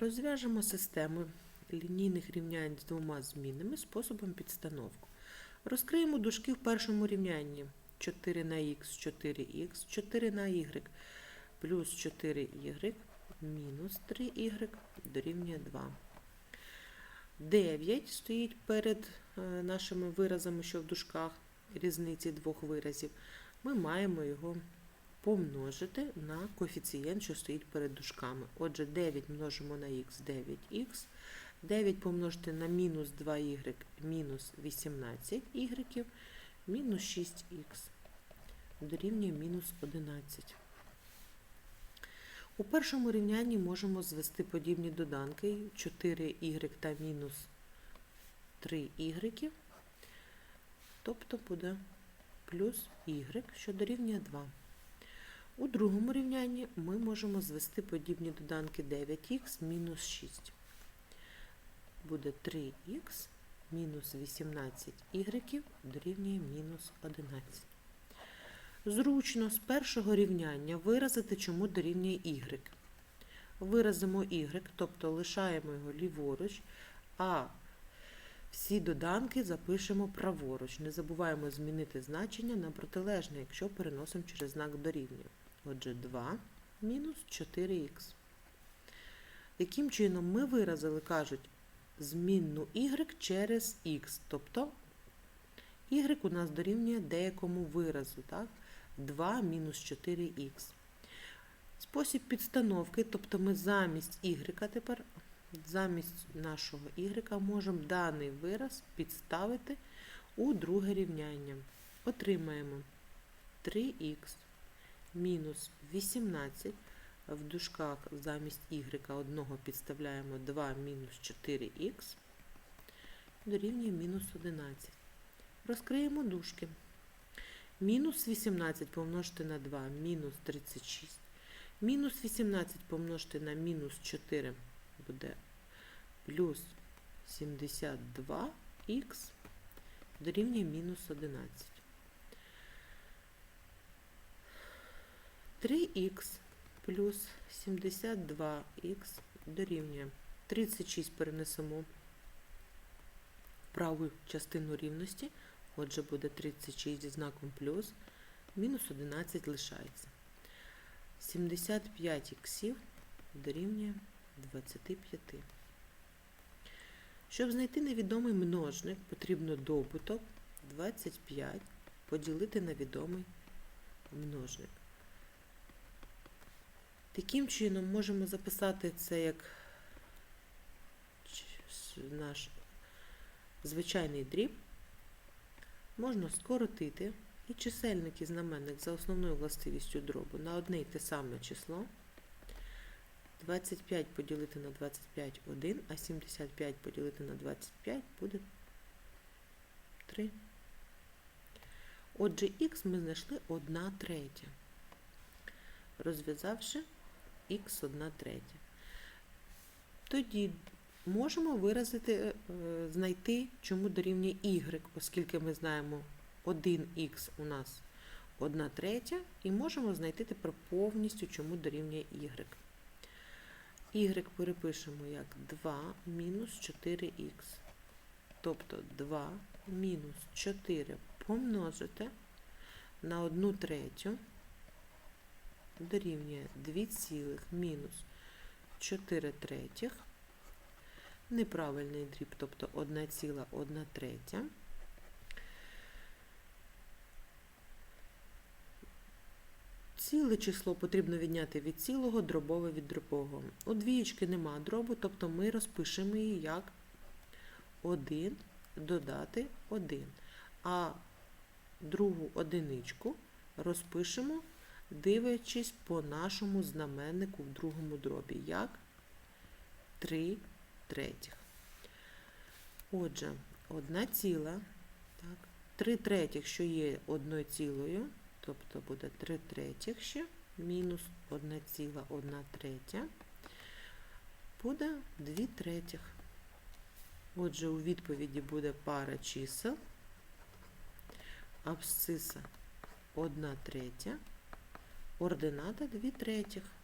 Розв'яжемо систему лінійних рівнянь з двома змінними способом підстановки. Розкриємо дужки в першому рівнянні 4 на х, 4х, 4 на y, плюс 4y, мінус 3y дорівнює 2. 9 стоїть перед е, нашими виразами, що в дужках, різниці двох виразів. Ми маємо його помножити на коефіцієнт, що стоїть перед дужками. Отже, 9 множимо на х 9х, 9 помножити на мінус 2y мінус 18y, мінус 6х дорівнює мінус 11. У першому рівнянні можемо звести подібні доданки 4y та мінус 3y, тобто буде плюс y, що дорівнює 2. У другому рівнянні ми можемо звести подібні доданки 9х мінус 6. Буде 3х мінус 18y дорівнює мінус 11. Зручно з першого рівняння виразити, чому дорівнює y. Виразимо y, тобто лишаємо його ліворуч, а всі доданки запишемо праворуч. Не забуваємо змінити значення на протилежне, якщо переносимо через знак дорівнює. Отже, 2 мінус 4х. Яким чином ми виразили, кажуть, змінну y через х. Тобто y у нас дорівнює деякому виразу. Так? 2 мінус 4х. Спосіб підстановки, тобто ми замість y тепер, замість нашого y можемо даний вираз підставити у друге рівняння. Отримаємо 3х мінус 18. В дужках замість y одного підставляємо 2 мінус 4х дорівнює мінус 11. Розкриємо дужки. Мінус 18 помножити на 2 мінус 36. Мінус 18 помножити на мінус 4 буде плюс 72х дорівнює мінус 11. 3х плюс 72х дорівнює 36 перенесемо в праву частину рівності. Отже, буде 36 зі знаком плюс, мінус 11 лишається. 75 іксів дорівнює 25. Щоб знайти невідомий множник, потрібно добуток 25 поділити на відомий множник. Таким чином можемо записати це як наш звичайний дріб. Можна скоротити і чисельник і знаменник за основною властивістю дробу на одне й те саме число. 25 поділити на 25 – 1, а 75 поділити на 25 буде 3. Отже, х ми знайшли 1 третя. Розв'язавши х 1 третя. Тоді можемо виразити, е, знайти, чому дорівнює y, оскільки ми знаємо 1х у нас 1 третя, і можемо знайти тепер повністю, чому дорівнює y. y перепишемо як 2 мінус 4х. Тобто 2 мінус 4 помножити на 1 третю дорівнює 2 цілих мінус 4 третіх неправильний дріб, тобто 1,1 третя. Ціле число потрібно відняти від цілого, дробове від дробового. У двієчки нема дробу, тобто ми розпишемо її як 1 додати 1. А другу одиничку розпишемо, дивлячись по нашому знаменнику в другому дробі, як 3 третіх. Отже, 1 ціла, так, 3 третіх, що є 1 цілою, тобто буде 3 третіх ще, мінус 1 ціла 1 третя, буде 2 третіх. Отже, у відповіді буде пара чисел, абсциса 1 третя, ордината 2 третіх.